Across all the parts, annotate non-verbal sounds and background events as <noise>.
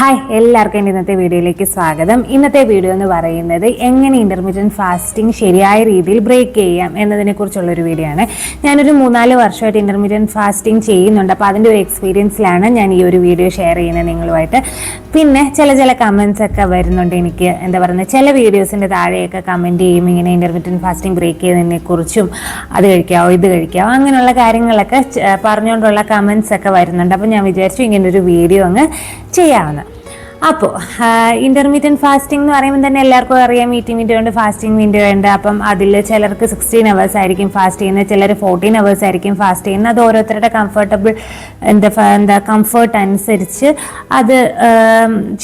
Hi എല്ലാവർക്കും എന്റെ ഇന്നത്തെ വീഡിയോയിലേക്ക് സ്വാഗതം. ഇന്നത്തെ വീഡിയോ എന്ന് പറയുന്നത് എങ്ങനെ ഇന്റർമീഡിയറ്റ് ഫാസ്റ്റിംഗ് ശരിയായ രീതിയിൽ ബ്രേക്ക് ചെയ്യാം എന്നതിനെ കുറിച്ചുള്ളൊരു വീഡിയോ ആണ്. ഞാനൊരു മൂന്നാൽ വർഷമായിട്ട് ഇന്റർമീഡിയറ്റ് ഫാസ്റ്റിംഗ് ചെയ്യുന്നുണ്ട്. അപ്പോൾ അതിന്റെ ഒരു എക്സ്പീരിയൻസിലാണ് ഞാൻ ഈ ഒരു വീഡിയോ ഷെയർ ചെയ്യുന്നത് നിങ്ങളുമായിട്ട്. പിന്നെ ചില ചില കമൻസ് ഒക്കെ വരുന്നുണ്ട് എനിക്ക്. എന്താ പറയുന്നത്? ചില വീഡിയോസിന്റെ താഴെയൊക്കെ കമന്റ് ചെയ്യും. ഇങ്ങനെ ഇന്റർമീഡിയറ്റ് ഫാസ്റ്റിംഗ് ബ്രേക്ക് ചെയ്യുന്നതിനെക്കുറിച്ചും അത് കഴിക്കാവോ ഇത് കഴിക്കാവോ അങ്ങനെയുള്ള കാര്യങ്ങളൊക്കെ പറഞ്ഞുകൊണ്ടുള്ള കമൻസ് ഒക്കെ വരുന്നുണ്ട്. അപ്പോൾ ഞാൻ വിചാരിച്ചു ഇങ്ങനെ ഒരു വീഡിയോ അങ്ങ് ചെയ്യാവുന്ന അപ്പോൾ ഇന്റർമീഡിയറ്റ് ഫാസ്റ്റിംഗ് എന്ന് പറയുമ്പോൾ തന്നെ എല്ലാവർക്കും അറിയാം. മീറ്റിംഗ് വിൻഡോ ഉണ്ട് ഫാസ്റ്റിംഗ് വിൻഡോ ഉണ്ട്. അപ്പം അതിൽ ചിലർക്ക് സിക്സ്റ്റീൻ അവേഴ്സ് ആയിരിക്കും ഫാസ്റ്റ് ചെയ്യുന്നത്. ചിലർ ഫോർട്ടീൻ അവേഴ്സ് ആയിരിക്കും ഫാസ്റ്റ് ചെയ്യുന്നത്. അത് ഓരോരുത്തരുടെ കംഫർട്ടബിൾ എന്താ എന്താ കംഫർട്ട് അനുസരിച്ച് അത്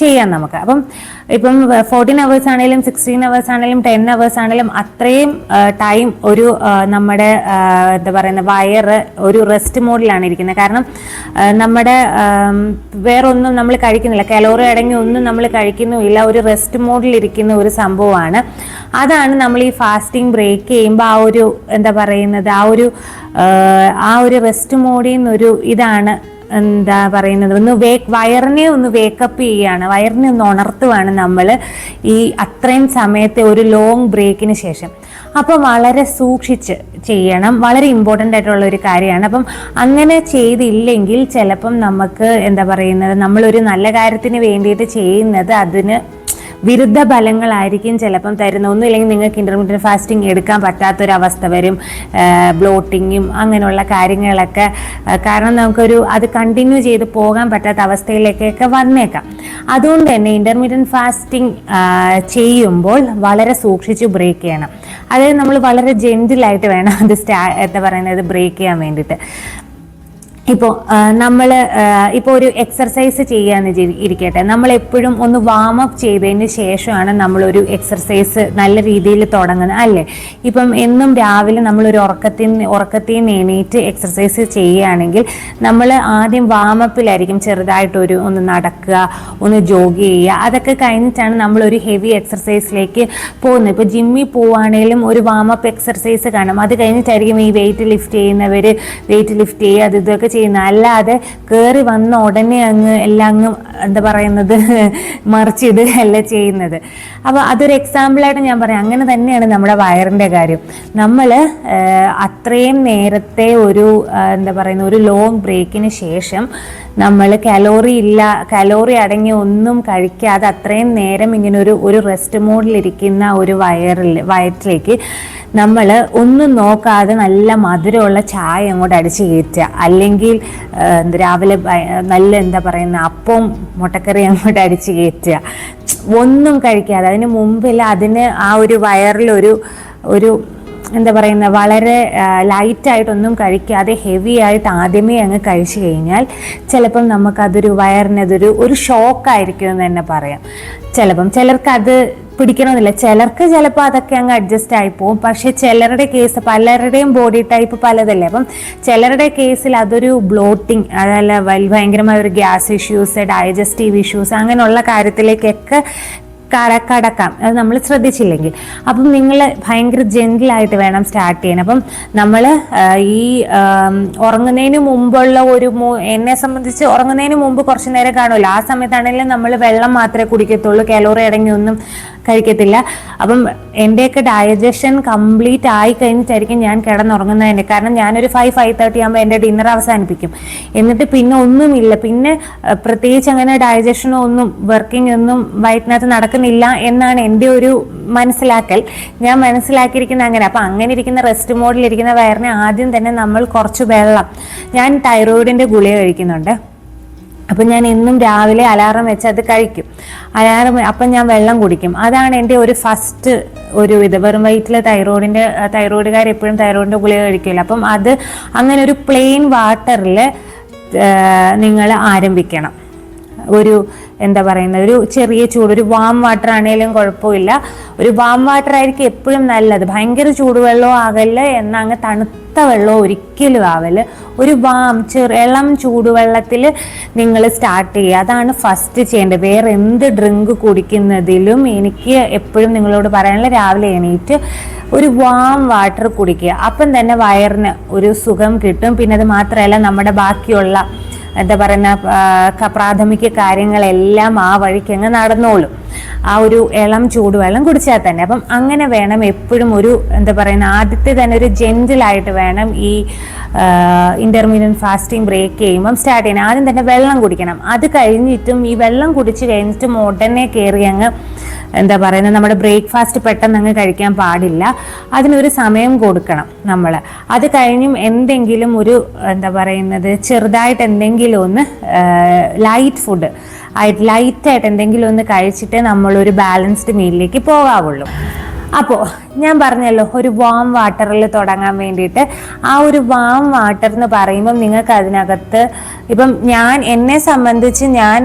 ചെയ്യാം നമുക്ക്. അപ്പം ഇപ്പം ഫോർട്ടീൻ അവേഴ്സ് ആണെങ്കിലും സിക്സ്റ്റീൻ അവേഴ്സ് ആണെങ്കിലും ടെൻ അവേഴ്സ് ആണെങ്കിലും അത്രയും ടൈം ഒരു നമ്മുടെ എന്താ പറയുന്ന വയർ ഒരു റെസ്റ്റ് മോഡിലാണ് ഇരിക്കുന്നത്. കാരണം നമ്മുടെ വേറൊന്നും നമ്മൾ കഴിക്കുന്നില്ല. കലോറി അടങ്ങി ഒന്നും നമ്മൾ കഴിക്കുന്നുമില്ല. ഒരു റെസ്റ്റ് മോഡിൽ ഇരിക്കുന്ന ഒരു സംഭവമാണ്. അതാണ് നമ്മൾ ഈ ഫാസ്റ്റിംഗ് ബ്രേക്ക് ചെയ്യുമ്പോൾ ആ ഒരു എന്താ പറയുന്നത് ആ ഒരു ആ, ഒരു റെസ്റ്റ് മോഡിൽ നിന്നൊരു ഇതാണ് എന്താ പറയുന്നത്? ഒന്ന് വേ വയറിനെ ഒന്ന് വേക്കപ്പ് ചെയ്യുകയാണ് വയറിനെ ഒന്ന് ഉണർത്തുവാണ് നമ്മൾ ഈ അത്രയും സമയത്തെ ഒരു ലോങ് ബ്രേക്കിന് ശേഷം. അപ്പോൾ വളരെ സൂക്ഷിച്ച് ചെയ്യണം. വളരെ ഇമ്പോർട്ടന്റ് ആയിട്ടുള്ള ഒരു കാര്യമാണ്. അപ്പം അങ്ങനെ ചെയ്തില്ലെങ്കിൽ ചിലപ്പം നമുക്ക് എന്താ പറയുന്നത്? നമ്മളൊരു നല്ല കാര്യത്തിന് വേണ്ടിയിട്ട് ചെയ്യുന്നത് അതിന് വിരുദ്ധ ഫലങ്ങളായിരിക്കും ചിലപ്പം തരുന്നത്. ഒന്നുമില്ലെങ്കിൽ നിങ്ങൾക്ക് ഇന്റർമീഡിയറ്റ് ഫാസ്റ്റിംഗ് എടുക്കാൻ പറ്റാത്തൊരവസ്ഥ വരും. ബ്ലോട്ടിങ്ങും അങ്ങനെയുള്ള കാര്യങ്ങളൊക്കെ. കാരണം നമുക്കൊരു അത് കണ്ടിന്യൂ ചെയ്ത് പോകാൻ പറ്റാത്ത അവസ്ഥയിലേക്കൊക്കെ വന്നേക്കാം. അതുകൊണ്ട് തന്നെ ഇന്റർമീഡിയറ്റ് ഫാസ്റ്റിംഗ് ചെയ്യുമ്പോൾ വളരെ സൂക്ഷിച്ച് ബ്രേക്ക് ചെയ്യണം. അതായത് നമ്മൾ വളരെ ജെന്റിലായിട്ട് വേണം അത് സ്റ്റാ എന്താ പറയുന്നത് ബ്രേക്ക് ചെയ്യാൻ വേണ്ടിയിട്ട്. ഇപ്പോൾ നമ്മൾ ഇപ്പോൾ ഒരു എക്സർസൈസ് ചെയ്യാന്ന് ഇരിക്കട്ടെ. നമ്മൾ എപ്പോഴും ഒന്ന് വാം അപ്പ് ചെയ്തതിന് ശേഷമാണ് നമ്മളൊരു എക്സർസൈസ് നല്ല രീതിയിൽ തുടങ്ങുന്നത് അല്ലേ? ഇപ്പം എന്നും രാവിലെ നമ്മളൊരു ഉറക്കത്തിൽ നിന്ന് ഉറക്കത്തിൽ നിന്ന് എക്സർസൈസ് ചെയ്യുകയാണെങ്കിൽ നമ്മൾ ആദ്യം വാം അപ്പിലായിരിക്കും ചെറുതായിട്ടൊരു ഒന്ന് നടക്കുക ഒന്ന് ജോഗ് ചെയ്യുക. അതൊക്കെ കഴിഞ്ഞിട്ടാണ് നമ്മളൊരു ഹെവി എക്സർസൈസിലേക്ക് പോകുന്നത്. ഇപ്പോൾ ജിമ്മിൽ പോവുകയാണെങ്കിലും ഒരു വാം അപ്പ് എക്സർസൈസ് കാണും. അത് കഴിഞ്ഞിട്ടായിരിക്കും ഈ വെയിറ്റ് ലിഫ്റ്റ് ചെയ്യുന്നവർ വെയിറ്റ് ലിഫ്റ്റ് ചെയ്യുക അത് ഇതൊക്കെ ചെയ്യുന്നത്. അല്ലാതെ കയറി വന്ന ഉടനെ അങ്ങ് എല്ലാം അങ്ങ് എന്താ പറയുന്നത് <laughs> മറിച്ചിത് അല്ല ചെയ്യുന്നത്. അപ്പോൾ അതൊരു എക്സാമ്പിളായിട്ട് ഞാൻ പറയാം. അങ്ങനെ തന്നെയാണ് നമ്മുടെ വയറിന്റെ കാര്യം. നമ്മൾ അത്രയും നേരത്തെ ഒരു എന്താ പറയുന്ന ഒരു ലോങ് ബ്രേക്കിന് ശേഷം നമ്മൾ കലോറി ഇല്ല കലോറി അടങ്ങി ഒന്നും കഴിക്കാതെ അത്രയും നേരം ഇങ്ങനെ ഒരു ഒരു റെസ്റ്റ് മോഡിലിരിക്കുന്ന ഒരു വയറിൽ വയറ്റിലേക്ക് നമ്മൾ ഒന്നും നോക്കാതെ നല്ല മധുരമുള്ള ചായ അങ്ങോട്ട് അടിച്ച് കയറ്റുക. അല്ലെങ്കിൽ രാവിലെ നല്ല എന്താ പറയുന്ന അപ്പവും മുട്ടക്കറി അങ്ങോട്ട് അടിച്ച് കയറ്റുക. ഒന്നും കഴിക്കാതെ അതിന് മുമ്പിൽ അതിന് ആ ഒരു വയറിലൊരു ഒരു എന്താ പറയുന്നത് വളരെ ലൈറ്റായിട്ടൊന്നും കഴിക്കാതെ ഹെവി ആയിട്ട് ആദ്യമേ അങ്ങ് കഴിച്ചു കഴിഞ്ഞാൽ ചിലപ്പം നമുക്കതൊരു വയറിനതൊരു ഒരു ഷോക്കായിരിക്കും എന്ന് തന്നെ പറയാം. ചിലപ്പം ചിലർക്ക് അത് പിടിക്കണമെന്നില്ല. ചിലർക്ക് ചിലപ്പോൾ അതൊക്കെ അങ്ങ് അഡ്ജസ്റ്റ് ആയി പോകും. പക്ഷെ ചിലരുടെ കേസ് പലരുടെയും ബോഡി ടൈപ്പ് പലതല്ലേ? അപ്പം ചിലരുടെ കേസിൽ അതൊരു ബ്ലോട്ടിങ് അതല്ല ഭയങ്കരമായ ഒരു ഗ്യാസ് ഇഷ്യൂസ് ഡൈജസ്റ്റീവ് ഇഷ്യൂസ് അങ്ങനെയുള്ള കാര്യത്തിലേക്കൊക്കെ കടക്കാം അത് നമ്മൾ ശ്രദ്ധിച്ചില്ലെങ്കിൽ. അപ്പം നിങ്ങൾ ഭയങ്കര ജെന്റിലായിട്ട് വേണം സ്റ്റാർട്ട് ചെയ്യാൻ. അപ്പം നമ്മൾ ഈ ഉറങ്ങുന്നതിന് മുമ്പുള്ള ഒരു എന്നെ സംബന്ധിച്ച് ഉറങ്ങുന്നതിന് മുമ്പ് കുറച്ച് നേരം കാണുമല്ലോ. ആ സമയത്താണെങ്കിലും നമ്മൾ വെള്ളം മാത്രമേ കുടിക്കത്തുള്ളൂ. കലോറി അടങ്ങി ഒന്നും കഴിക്കത്തില്ല. അപ്പം എന്റെയൊക്കെ ഡയജഷൻ കംപ്ലീറ്റ് ആയി കഴിഞ്ഞിട്ടായിരിക്കും ഞാൻ കിടന്നുറങ്ങുന്നതിന്റെ കാരണം ഞാനൊരു ഫൈവ് ഫൈവ് തേർട്ടി ആകുമ്പോൾ എന്റെ ഡിന്നർ അവസാനിപ്പിക്കും. എന്നിട്ട് പിന്നെ ഒന്നുമില്ല. പിന്നെ പ്രത്യേകിച്ച് അങ്ങനെ ഡയജഷനോ ഒന്നും വർക്കിംഗ് ഒന്നും വയറ്റിനകത്ത് നടക്കുന്നില്ല എന്നാണ് എന്റെ ഒരു മനസ്സിലാക്കൽ. ഞാൻ മനസ്സിലാക്കിയിരിക്കുന്ന അങ്ങനെ. അപ്പം അങ്ങനെ ഇരിക്കുന്ന റെസ്റ്റ് മോഡിലിരിക്കുന്ന വയറിനെ ആദ്യം തന്നെ നമ്മൾ കുറച്ച് വെള്ളം. ഞാൻ തൈറോയിഡിന്റെ ഗുളിക കഴിക്കുന്നുണ്ട്. അപ്പം ഞാൻ എന്നും രാവിലെ അലാറം വെച്ച് അത് കഴിക്കും. അലാറം അപ്പം ഞാൻ വെള്ളം കുടിക്കും. അതാണ് എന്റെ ഒരു ഫസ്റ്റ് ഒരു ഇത്. വെറും വയറ്റിൽ തൈറോയിഡിന്റെ തൈറോയിഡുകാർ എപ്പോഴും തൈറോയിഡിന്റെ ഗുളിക കഴിക്കില്ല. അപ്പം അത് അങ്ങനെ ഒരു പ്ലെയിൻ വാട്ടറിൽ നിങ്ങൾ ആരംഭിക്കണം. ഒരു എന്താ പറയുന്നത് ഒരു ചെറിയ ചൂട് ഒരു വാം വാട്ടർ ആണെങ്കിലും കുഴപ്പമില്ല. ഒരു വാം വാട്ടർ ആയിരിക്കും എപ്പോഴും നല്ലത്. ഭയങ്കര ചൂടുവെള്ളവും ആകല്ല എന്നാൽ അങ്ങ് തണുത്ത വെള്ളവും ഒരിക്കലും ആവൽ. ഒരു വാം ചെറു ഇളം ചൂടുവെള്ളത്തിൽ നിങ്ങൾ സ്റ്റാർട്ട് ചെയ്യുക. അതാണ് ഫസ്റ്റ് ചെയ്യേണ്ടത്. വേറെ എന്ത് ഡ്രിങ്ക് കുടിക്കുന്നതിലും എനിക്ക് എപ്പോഴും നിങ്ങളോട് പറയാനുള്ള രാവിലെ എണീറ്റ് ഒരു വാം വാട്ടർ കുടിക്കുക. അപ്പം തന്നെ വയറിന് ഒരു സുഖം കിട്ടും. പിന്നെ അത് മാത്രമല്ല നമ്മുടെ ബാക്കിയുള്ള എന്താ പറയുന്ന പ്രാഥമിക കാര്യങ്ങളെല്ലാം ആ വഴിക്ക് അങ്ങ് നടന്നോളും. ആ ഒരു ഇളം ചൂടുവെള്ളം കുടിച്ചാൽ തന്നെ. അപ്പം അങ്ങനെ വേണം എപ്പോഴും ഒരു എന്താ പറയുന്ന ആദ്യത്തെ തന്നെ ഒരു ജെന്റിലായിട്ട് വേണം ഈ ഇന്റർമീഡിയറ്റ് ഫാസ്റ്റിംഗ് ബ്രേക്ക് ചെയ്യുമ്പം സ്റ്റാർട്ട് ചെയ്യണം ആദ്യം തന്നെ വെള്ളം കുടിക്കണം. അത് കഴിഞ്ഞിട്ടും ഈ വെള്ളം കുടിച്ച് കഴിഞ്ഞിട്ടും ഉടനെ കയറി അങ്ങ് എന്താ പറയുന്നത് നമ്മുടെ ബ്രേക്ക്ഫാസ്റ്റ് പെട്ടെന്ന് അങ്ങ് കഴിക്കാൻ പാടില്ല. അതിനൊരു സമയം കൊടുക്കണം നമ്മൾ അത് കഴിഞ്ഞും എന്തെങ്കിലും ഒരു എന്താ പറയുന്നത് ചെറുതായിട്ട് എന്തെങ്കിലും ഒന്ന് ലൈറ്റ് ഫുഡ് ആയിട്ട് ലൈറ്റായിട്ട് എന്തെങ്കിലും ഒന്ന് കഴിച്ചിട്ട് നമ്മളൊരു ബാലൻസ്ഡ് മീലിലേക്ക് പോകാവുള്ളൂ. അപ്പോൾ ഞാൻ പറഞ്ഞല്ലോ ഒരു വാം വാട്ടറിൽ തുടങ്ങാൻ വേണ്ടിയിട്ട്. ആ ഒരു വാം വാട്ടർ എന്ന് പറയുമ്പം നിങ്ങൾക്ക് അതിനകത്ത് ഇപ്പം ഞാൻ എന്നെ സംബന്ധിച്ച് ഞാൻ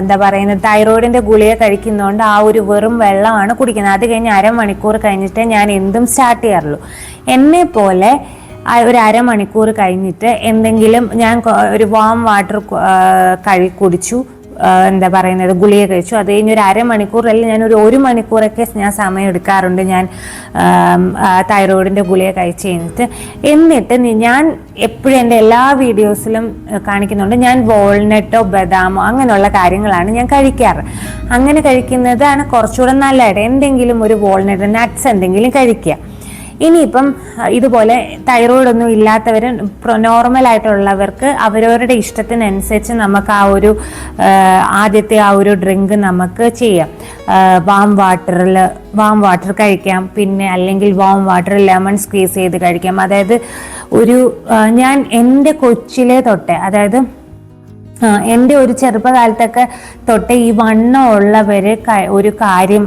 എന്താ പറയുന്നത് തൈറോയിഡിന്റെ ഗുളിക കഴിക്കുന്നതുകൊണ്ട് ആ ഒരു വെറും വെള്ളമാണ് കുടിക്കുന്നത്. അത് കഴിഞ്ഞ് അരമണിക്കൂർ കഴിഞ്ഞിട്ട് ഞാൻ എന്തും സ്റ്റാർട്ട് ചെയ്യാറുള്ളൂ. എന്നെ പോലെ ഒരു അരമണിക്കൂർ കഴിഞ്ഞിട്ട് എന്തെങ്കിലും ഞാൻ ഒരു വാം വാട്ടർ കഴി കുടിച്ചു. എന്താ പറയുന്നത് ഗുളിക കഴിച്ചു. അത് കഴിഞ്ഞ് ഒരു അരമണിക്കൂറല്ല ഞാൻ ഒരു ഒരു മണിക്കൂറൊക്കെ ഞാൻ സമയം എടുക്കാറുണ്ട് ഞാൻ തൈറോയിഡിന്റെ ഗുളിക കഴിച്ച് കഴിഞ്ഞിട്ട്. എന്നിട്ട് ഞാൻ എപ്പോഴും എന്റെ എല്ലാ വീഡിയോസിലും കാണിക്കുന്നുണ്ട്. ഞാൻ വോൾനട്ടോ ബദാമോ അങ്ങനെയുള്ള കാര്യങ്ങളാണ് ഞാൻ കഴിക്കാറ്. അങ്ങനെ കഴിക്കുന്നതാണ് കുറച്ചുകൂടെ നല്ലതായിട്ട്. എന്തെങ്കിലും ഒരു വോൾനട്ട് നട്ട്സ് എന്തെങ്കിലും കഴിക്കുക. ഇനിയിപ്പം ഇതുപോലെ തൈറോയിഡൊന്നും ഇല്ലാത്തവർ നോർമൽ ആയിട്ടുള്ളവർക്ക് അവരവരുടെ ഇഷ്ടത്തിനനുസരിച്ച് നമുക്ക് ആ ഒരു ആദ്യത്തെ ആ ഒരു ഡ്രിങ്ക് നമുക്ക് ചെയ്യാം. വാം വാട്ടറിൽ വാം വാട്ടർ കഴിക്കാം. പിന്നെ അല്ലെങ്കിൽ വാം വാട്ടർ ലെമൺ സ്ക്വീസ് ചെയ്ത് കഴിക്കാം. അതായത് ഒരു ഞാൻ എന്റെ കൊച്ചിലെ തൊട്ടേ അതായത് എന്റെ ഒരു ചെറുപ്പകാലത്തൊക്കെ തൊട്ട് ഈ വണ്ണം ഉള്ളവർ ഒരു കാര്യം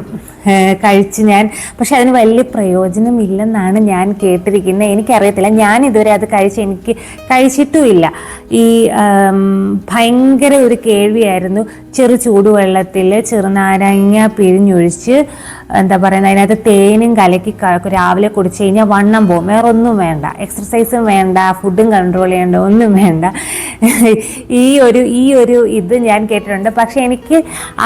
കഴിച്ച് ഞാൻ. പക്ഷെ അതിന് വലിയ പ്രയോജനമില്ലെന്നാണ് ഞാൻ കേട്ടിരിക്കുന്നത്. എനിക്കറിയത്തില്ല. ഞാൻ ഇതുവരെ അത് കഴിച്ച് എനിക്ക് കഴിച്ചിട്ടുമില്ല. ഈ ഭയങ്കര ഒരു കേൾവിയായിരുന്നു. ചെറു ചൂടുവെള്ളത്തിൽ ചെറുനാരങ്ങ പിഴിഞ്ഞൊഴിച്ച് എന്താ പറയുന്നത് അതിനകത്ത് തേനും കലക്കി രാവിലെ കുടിച്ച് കഴിഞ്ഞാൽ വണ്ണം പോകും. വേറെ ഒന്നും വേണ്ട. എക്സർസൈസും വേണ്ട. ഫുഡും കൺട്രോൾ ചെയ്യേണ്ട. ഒന്നും വേണ്ട. ഈ ഒരു ഈ ഒരു ഇത് ഞാൻ കേട്ടിട്ടുണ്ട്. പക്ഷെ എനിക്ക്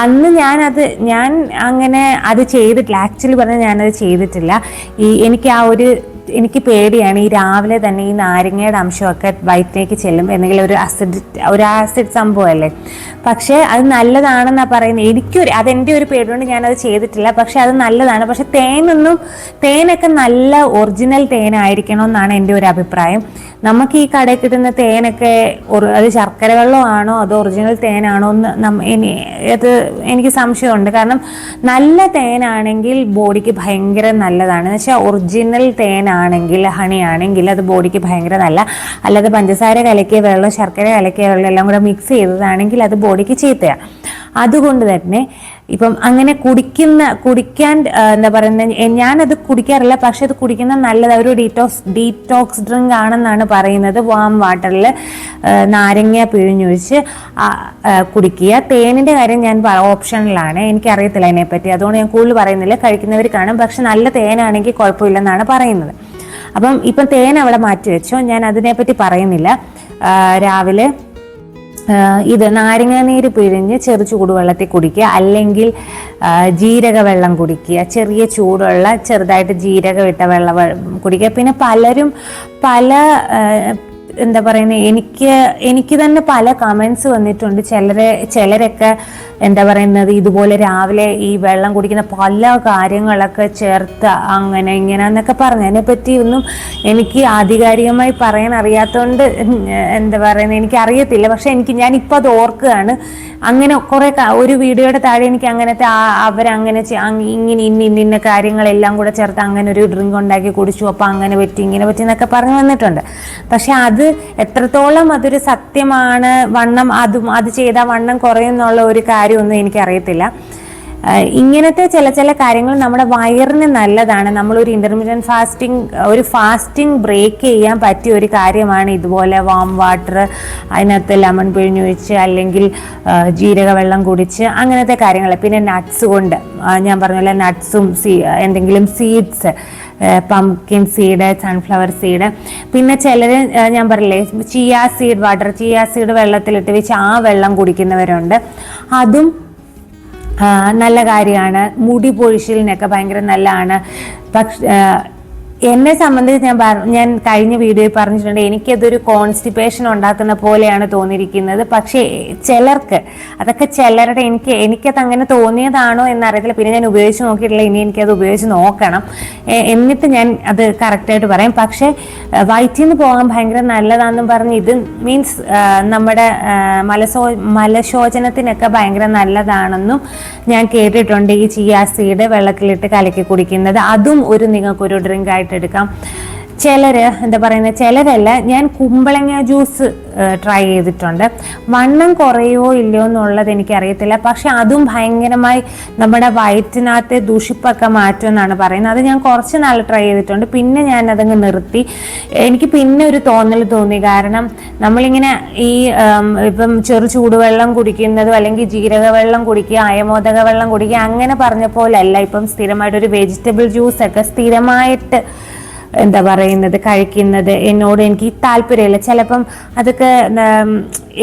അന്ന് ഞാനത് ഞാൻ അങ്ങനെ അത് ചെയ്തിട്ടില്ല. ആക്ച്വലി പറഞ്ഞാൽ ഞാനത് ചെയ്തിട്ടില്ല. ഈ എനിക്ക് ആ ഒരു എനിക്ക് പേടിയാണ് ഈ രാവിലെ തന്നെ ഈ നാരങ്ങയുടെ അംശമൊക്കെ വയറ്റിലേക്ക് ചെല്ലും എന്തെങ്കിലും ഒരു അസിഡ് ഒരു ആസിഡ് സംഭവമല്ലേ? പക്ഷേ അത് നല്ലതാണെന്നാണ് പറയുന്നത് എനിക്കൊരു അതെന്റെ ഒരു പേടികൊണ്ട് ഞാനത് ചെയ്തിട്ടില്ല. പക്ഷേ അത് നല്ലതാണ്. പക്ഷെ തേനൊന്നും തേനൊക്കെ നല്ല ഒറിജിനൽ തേനായിരിക്കണം എന്നാണ് എന്റെ ഒരു അഭിപ്രായം. നമുക്ക് ഈ കടയിൽ കിട്ടുന്ന തേനൊക്കെ അത് ശർക്കര വെള്ളമാണോ അതോ ഒറിജിനൽ തേനാണോ എന്ന് അത് എനിക്ക് സംശയമുണ്ട്. കാരണം നല്ല തേനാണെങ്കിൽ ബോഡിക്ക് ഭയങ്കര നല്ലതാണ്. എന്ന് വെച്ചാൽ ഒറിജിനൽ തേനാണെങ്കിൽ ഹണി ആണെങ്കിൽ അത് ബോഡിക്ക് ഭയങ്കര നല്ല അല്ലാതെ പഞ്ചസാര കലക്കിയ വെള്ളം ശർക്കര കലക്കിയ വെള്ളം എല്ലാം കൂടെ മിക്സ് ചെയ്തതാണെങ്കിൽ അത് ബോഡിക്ക് ചീത്തയാണ് അതുകൊണ്ട് തന്നെ ഇപ്പം അങ്ങനെ കുടിക്കുന്ന കുടിക്കാൻ എന്താ പറയുന്നത് ഞാനത് കുടിക്കാറില്ല പക്ഷെ അത് കുടിക്കുന്ന നല്ലത് ഒരു ഡീറ്റോക്സ് ഡീറ്റോക്സ് ഡ്രിങ്ക് ആണെന്നാണ് പറയുന്നത്. വാം വാട്ടറിൽ നാരങ്ങ പിഴിഞ്ഞൊഴിച്ച് കുടിക്കുക. തേനിന്റെ കാര്യം ഞാൻ ഓപ്ഷനിലാണ് എനിക്കറിയത്തില്ല അതിനെപ്പറ്റി. അതുകൊണ്ട് ഞാൻ കൂടുതൽ പറയുന്നില്ല. കഴിക്കുന്നവർ കാണും. പക്ഷെ നല്ല തേനാണെങ്കിൽ കുഴപ്പമില്ലെന്നാണ് പറയുന്നത്. അപ്പം ഇപ്പം തേൻ അവിടെ മാറ്റി വെച്ചോ ഞാൻ അതിനെപ്പറ്റി പറയുന്നില്ല. രാവിലെ ഇത് നാരങ്ങാനീര് പിഴിഞ്ഞ് ചെറു ചൂടുവെള്ളത്തിൽ കുടിക്കുക. അല്ലെങ്കിൽ ജീരക വെള്ളം കുടിക്കുക. ചെറിയ ചൂടുള്ള ചെറുതായിട്ട് ജീരകം ഇട്ട വെള്ളം കുടിക്കുക. പിന്നെ പലരും പല എന്താ പറയുന്നത് എനിക്ക് എനിക്ക് തന്നെ പല കമൻസ് വന്നിട്ടുണ്ട്. ചിലരെ ചിലരൊക്കെ എന്താ പറയുന്നത് ഇതുപോലെ രാവിലെ ഈ വെള്ളം കുടിക്കുന്ന പല കാര്യങ്ങളൊക്കെ ചേർത്ത് അങ്ങനെ ഇങ്ങനെ എന്നൊക്കെ പറഞ്ഞു. അതിനെപ്പറ്റി ഒന്നും എനിക്ക് ആധികാരികമായി പറയാൻ അറിയാത്തതുകൊണ്ട് എന്താ പറയുന്നത് എനിക്ക് അറിയത്തില്ല പക്ഷെ എനിക്ക് ഇപ്പം അത് ഓർക്കുകയാണ്. അങ്ങനെ കുറേ ഒരു വീഡിയോയുടെ താഴെ എനിക്ക് അങ്ങനത്തെ അവരങ്ങനെ ഇങ്ങനെ ഇന്ന ഇന്ന കാര്യങ്ങളെല്ലാം കൂടെ ചേർത്ത് അങ്ങനെ ഒരു ഡ്രിങ്ക് ഉണ്ടാക്കി കുടിച്ചു. അപ്പോൾ അങ്ങനെ പറ്റി ഇങ്ങനെ പറ്റി എന്നൊക്കെ പറഞ്ഞു വന്നിട്ടുണ്ട്. പക്ഷെ അത് എത്രത്തോളം അതൊരു സത്യമാണ് വണ്ണം അതും അത് ചെയ്താൽ വണ്ണം കുറയുന്നുള്ള ഒരു കാര്യമൊന്നും എനിക്കറിയത്തില്ല. ഇങ്ങനത്തെ ചില ചില കാര്യങ്ങൾ നമ്മുടെ വയറിന് നല്ലതാണ്. നമ്മളൊരു ഇന്റർമീഡിയറ്റ് ഫാസ്റ്റിംഗ് ഒരു ഫാസ്റ്റിംഗ് ബ്രേക്ക് ചെയ്യാൻ പറ്റിയ ഒരു കാര്യമാണ് ഇതുപോലെ വാം വാട്ടർ അതിനകത്ത് ലെമൺ പിഴിഞ്ഞൊഴിച്ച് അല്ലെങ്കിൽ ജീരകവെള്ളം ജീരക വെള്ളം കുടിച്ച് അങ്ങനത്തെ കാര്യങ്ങൾ. പിന്നെ നട്ട്സ് കൊണ്ട് ഞാൻ പറഞ്ഞ പോലെ നട്ട്സും സീ എന്തെങ്കിലും seeds pumpkin seed sunflower seed പിന്നെ ചിലർ ഞാൻ പറയില്ലേ chia seed water chia seed വെള്ളത്തിലിട്ട് വെച്ച് ആ വെള്ളം കുടിക്കുന്നവരുണ്ട്. അതും നല്ല കാര്യമാണ്. മുടി പൊഴിച്ചിലിനൊക്കെ ഭയങ്കര നല്ലതാണ്. പക്ഷെ എന്നെ സംബന്ധിച്ച് ഞാൻ ഞാൻ കഴിഞ്ഞ വീഡിയോയിൽ പറഞ്ഞിട്ടുണ്ട് എനിക്കതൊരു കോൺസ്റ്റിപ്പേഷൻ ഉണ്ടാക്കുന്ന പോലെയാണ് തോന്നിയിരിക്കുന്നത്. പക്ഷേ ചിലർക്ക് അതൊക്കെ ചിലരുടെ എനിക്ക് എനിക്കത് അങ്ങനെ തോന്നിയതാണോ എന്നറിയത്തില്ല. പിന്നെ ഞാൻ ഉപയോഗിച്ച് നോക്കിയിട്ടില്ല ഇനി എനിക്കത് ഉപയോഗിച്ച് നോക്കണം. എന്നിട്ട് ഞാൻ അത് കറക്റ്റായിട്ട് പറയാം. പക്ഷേ വയറ്റിൽ നിന്ന് പോകാൻ ഭയങ്കര നല്ലതാണെന്നും പറഞ്ഞ് ഇത് മീൻസ് നമ്മുടെ മലസോ മലശോചനത്തിനൊക്കെ ഭയങ്കര നല്ലതാണെന്നും ഞാൻ കേട്ടിട്ടുണ്ട്. ഈ ചിയാ സീഡ് വെള്ളത്തിലിട്ട് കലക്കി കുടിക്കുന്നത്. അതും ഒരു നിങ്ങൾക്കൊരു ഡ്രിങ്ക് ആയിട്ട് എടുക്കാം. ചിലര് എന്താ പറയുന്നത് ചിലരല്ല ഞാൻ കുമ്പളങ്ങ ജ്യൂസ് ട്രൈ ചെയ്തിട്ടുണ്ട്. വണ്ണം കുറയോ ഇല്ലയോ എന്നുള്ളത് എനിക്കറിയത്തില്ല. പക്ഷെ അതും ഭയങ്കരമായി നമ്മുടെ വയറ്റിനകത്തെ ദൂഷിപ്പൊക്കെ മാറ്റുമെന്നാണ് പറയുന്നത്. അത് ഞാൻ കുറച്ച് നാൾ ട്രൈ ചെയ്തിട്ടുണ്ട്. പിന്നെ ഞാൻ അതങ്ങ് നിർത്തി. എനിക്ക് പിന്നെ ഒരു തോന്നൽ തോന്നി. കാരണം നമ്മളിങ്ങനെ ഈ ഇപ്പം ചെറു ചൂടുവെള്ളം കുടിക്കുന്നതും അല്ലെങ്കിൽ ജീരക വെള്ളം കുടിക്കുക അയമോദക വെള്ളം കുടിക്കുക അങ്ങനെ പറഞ്ഞ പോലല്ല. ഇപ്പം സ്ഥിരമായിട്ട് ഒരു വെജിറ്റബിൾ ജ്യൂസ് ഒക്കെ സ്ഥിരമായിട്ട് എന്താ പറയുന്നത് കഴിക്കുന്നത് എന്നോട് എനിക്ക് താല്പര്യമില്ല. ചിലപ്പം അതൊക്കെ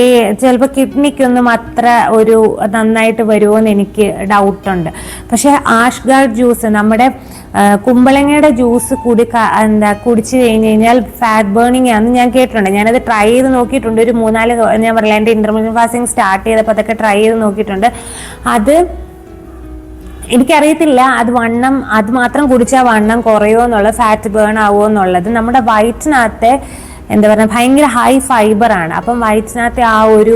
ഈ ചിലപ്പോൾ കിഡ്നിക്കൊന്നും അത്ര ഒരു നന്നായിട്ട് വരുമോ എന്ന് എനിക്ക് ഡൗട്ടുണ്ട്. പക്ഷേ ആഷ്ഗാർഡ് ജ്യൂസ് നമ്മുടെ കുമ്പളങ്ങയുടെ ജ്യൂസ് കുടി എന്താ കുടിച്ചു കഴിഞ്ഞ് കഴിഞ്ഞാൽ ഫാറ്റ് ബേണിംഗ് ആണെന്ന് ഞാൻ കേട്ടിട്ടുണ്ട്. ഞാനത് ട്രൈ ചെയ്ത് നോക്കിയിട്ടുണ്ട്. ഒരു മൂന്നാൽ ഞാൻ പറയാം എന്റെ ഇന്റർമീഡിയറ്റ് ഫാസ്റ്റിംഗ് സ്റ്റാർട്ട് ചെയ്തപ്പോൾ അതൊക്കെ ട്രൈ ചെയ്ത് നോക്കിയിട്ടുണ്ട്. അത് എനിക്കറിയത്തില്ല അത് വണ്ണം അത് മാത്രം കുടിച്ചാൽ വണ്ണം കുറയുമോ എന്നുള്ള ഫാറ്റ് ബേൺ ആവുമോ എന്നുള്ളത് നമ്മുടെ വയറ്റിനകത്തെ എന്താ പറയുക ഭയങ്കര ഹൈ ഫൈബർ ആണ്. അപ്പം വയറ്റിനകത്തെ ആ ഒരു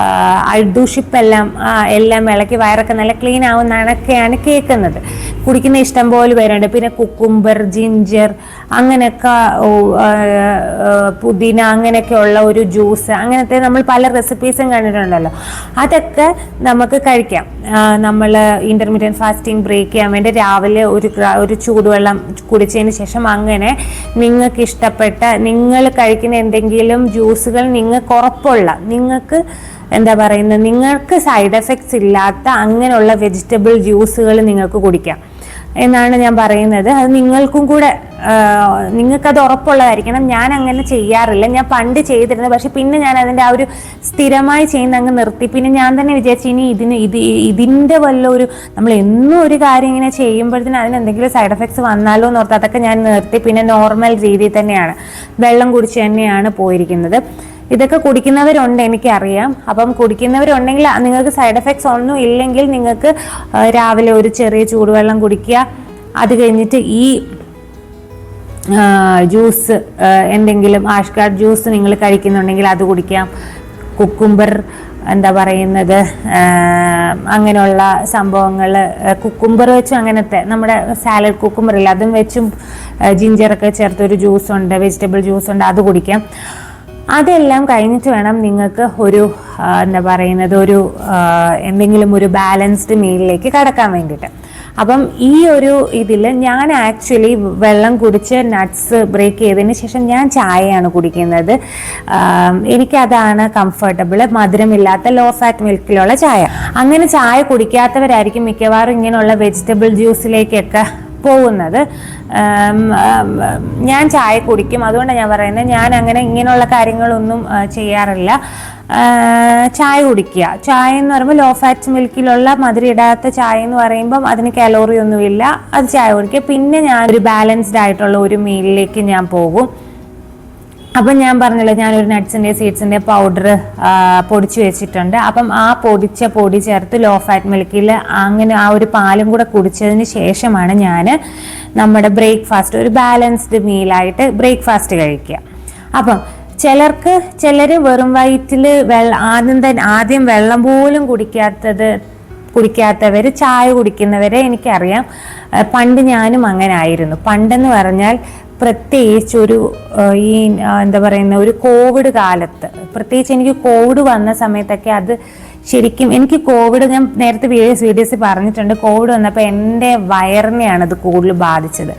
ആ, അഴുദൂഷിപ്പെല്ലാം എല്ലാം ഇളക്കി വയറൊക്കെ നല്ല ക്ലീൻ ആവുന്നതൊക്കെയാണ് കേൾക്കുന്നത്. കുടിക്കുന്ന ഇഷ്ടം പോലെ പേരുണ്ട്. പിന്നെ കുക്കുംബർ ജിഞ്ചർ അങ്ങനെയൊക്കെ പുതിന അങ്ങനെയൊക്കെ ഉള്ള ഒരു ജ്യൂസ് അങ്ങനത്തെ നമ്മൾ പല റെസിപ്പീസും കണ്ടിട്ടുണ്ടല്ലോ. അതൊക്കെ നമുക്ക് കഴിക്കാം. നമ്മൾ ഇന്റർമീഡിയറ്റ് ഫാസ്റ്റിംഗ് ബ്രേക്ക് ചെയ്യാൻ വേണ്ടി രാവിലെ ഒരു ഒരു ചൂടുവെള്ളം കുടിച്ചതിന് ശേഷം അങ്ങനെ നിങ്ങൾക്ക് ഇഷ്ടപ്പെട്ട നിങ്ങൾ കഴിക്കുന്ന എന്തെങ്കിലും ജ്യൂസുകൾ നിങ്ങൾക്ക് ഉറപ്പുള്ള നിങ്ങൾക്ക് എന്താ പറയുന്നത് നിങ്ങൾക്ക് സൈഡ് എഫക്ട്സ് ഇല്ലാത്ത അങ്ങനെയുള്ള വെജിറ്റബിൾ ജ്യൂസുകൾ നിങ്ങൾക്ക് കുടിക്കാം. എന്നാണ് ഞാൻ പറയുന്നത്. അത് നിങ്ങൾക്കും കൂടെ നിങ്ങൾക്കത് ഉറപ്പുള്ളതായിരിക്കണം. ഞാൻ അങ്ങനെ ചെയ്യാറില്ല. ഞാൻ പണ്ട് ചെയ്തിരുന്നത്. പക്ഷെ പിന്നെ ഞാൻ അതിന്റെ ആ ഒരു സ്ഥിരമായി ചെയ്യുന്ന അങ്ങ് നിർത്തി. പിന്നെ ഞാൻ തന്നെ വിചാരിച്ചു ഇനി ഇതിന് ഇത് ഇതിന്റെ വല്ല ഒരു നമ്മൾ എന്നും ഒരു കാര്യം ഇങ്ങനെ ചെയ്യുമ്പോഴത്തേന് അതിന് എന്തെങ്കിലും സൈഡ് എഫക്ട്സ് വന്നാലോ എന്ന് ഓർത്ത് അതൊക്കെ ഞാൻ നിർത്തി. പിന്നെ നോർമൽ രീതിയിൽ തന്നെയാണ്. വെള്ളം കുടിച്ച് തന്നെയാണ് പോയിരിക്കുന്നത്. ഇതൊക്കെ കുടിക്കുന്നവരുണ്ട് എനിക്കറിയാം. അപ്പം കുടിക്കുന്നവരുണ്ടെങ്കിൽ നിങ്ങൾക്ക് സൈഡ് എഫക്ട്സ് ഒന്നും ഇല്ലെങ്കിൽ നിങ്ങൾക്ക് രാവിലെ ഒരു ചെറിയ ചൂടുവെള്ളം കുടിക്കുക. അത് കഴിഞ്ഞിട്ട് ഈ ജ്യൂസ് എന്തെങ്കിലും ആഷ്കാർഡ് ജ്യൂസ് നിങ്ങൾ കഴിക്കുന്നുണ്ടെങ്കിൽ അത് കുടിക്കാം കുക്കുംബർ എന്താ പറയുന്നത് അങ്ങനെയുള്ള സംഭവങ്ങൾ കുക്കുംബർ വെച്ചും അങ്ങനത്തെ നമ്മുടെ സാലഡ് കുക്കുംബറില്ല അതും വെച്ചും ജിഞ്ചറൊക്കെ ചേർത്തൊരു ജ്യൂസ് ഉണ്ട് വെജിറ്റബിൾ ജ്യൂസ് ഉണ്ട് അത് കുടിക്കാം. അതെല്ലാം കഴിഞ്ഞിട്ട് വേണം നിങ്ങൾക്ക് ഒരു എന്താ പറയുന്നത് ഒരു എന്തെങ്കിലും ഒരു ബാലൻസ്ഡ് മീലിലേക്ക് കടക്കാൻ വേണ്ടിയിട്ട്. അപ്പം ഈ ഒരു ഇതിൽ ഞാൻ ആക്ച്വലി വെള്ളം കുടിച്ച് നട്ട്സ് ബ്രേക്ക് ചെയ്തതിന് ശേഷം ഞാൻ ചായയാണ് കുടിക്കുന്നത്. എനിക്കതാണ് കംഫർട്ടബിൾ മധുരമില്ലാത്ത ലോ ഫാറ്റ് മിൽക്കിലുള്ള ചായ. അങ്ങനെ ചായ കുടിക്കാത്തവരായിരിക്കും മിക്കവാറും ഇങ്ങനെയുള്ള വെജിറ്റബിൾ ജ്യൂസിലേക്കൊക്കെ പോകുന്നത്. ഞാൻ ചായ കുടിക്കും. അതുകൊണ്ടാണ് ഞാൻ പറയുന്നത് ഞാൻ അങ്ങനെ ഇങ്ങനെയുള്ള കാര്യങ്ങളൊന്നും ചെയ്യാറില്ല. ചായ കുടിക്കുക. ചായ എന്ന് പറയുമ്പോൾ ലോ ഫാറ്റ് മിൽക്കിലുള്ള മധുരം ഇടാത്ത ചായ എന്ന് പറയുമ്പം അതിന് കലോറി ഒന്നുമില്ല. അത് ചായ കുടിക്കുക. പിന്നെ ഞാൻ ഒരു ബാലൻസ്ഡ് ആയിട്ടുള്ള ഒരു മീലിലേക്ക് ഞാൻ പോകും. അപ്പം ഞാൻ പറഞ്ഞല്ലോ ഞാനൊരു നട്ട്സിന്റെ സീഡ്സിന്റെ പൗഡർ പൊടിച്ച് വെച്ചിട്ടുണ്ട്. അപ്പം ആ പൊടിച്ച പൊടി ചേർത്ത് ലോ ഫാറ്റ് മിൽക്കിൽ അങ്ങനെ ആ ഒരു പാലും കൂടെ കുടിച്ചതിന് ശേഷമാണ് ഞാൻ നമ്മുടെ ബ്രേക്ക്ഫാസ്റ്റ് ഒരു ബാലൻസ്ഡ് മീലായിട്ട് ബ്രേക്ക്ഫാസ്റ്റ് കഴിക്കുക. അപ്പം ചിലർക്ക് ചിലർ വെറും വയറ്റിൽ വെള്ള ആദ്യം തന്നെ ആദ്യം വെള്ളം പോലും കുടിക്കാത്തത് കുടിക്കാത്തവർ ചായ കുടിക്കുന്നവരെ എനിക്കറിയാം. പണ്ട് ഞാനും അങ്ങനെ ആയിരുന്നു പണ്ടെന്ന് പറഞ്ഞാൽ പ്രത്യേകിച്ച് ഒരു ഈ എന്താ പറയുന്ന ഒരു കോവിഡ് കാലത്ത്. പ്രത്യേകിച്ച് എനിക്ക് കോവിഡ് വന്ന സമയത്തൊക്കെ അത് ശരിക്കും എനിക്ക് കോവിഡ് ഞാൻ നേരത്തെ വീഡിയോസ് പറഞ്ഞിട്ടുണ്ട്. കോവിഡ് വന്നപ്പോൾ എന്റെ വയറിനെയാണ് അത് കൂടുതൽ ബാധിച്ചത്.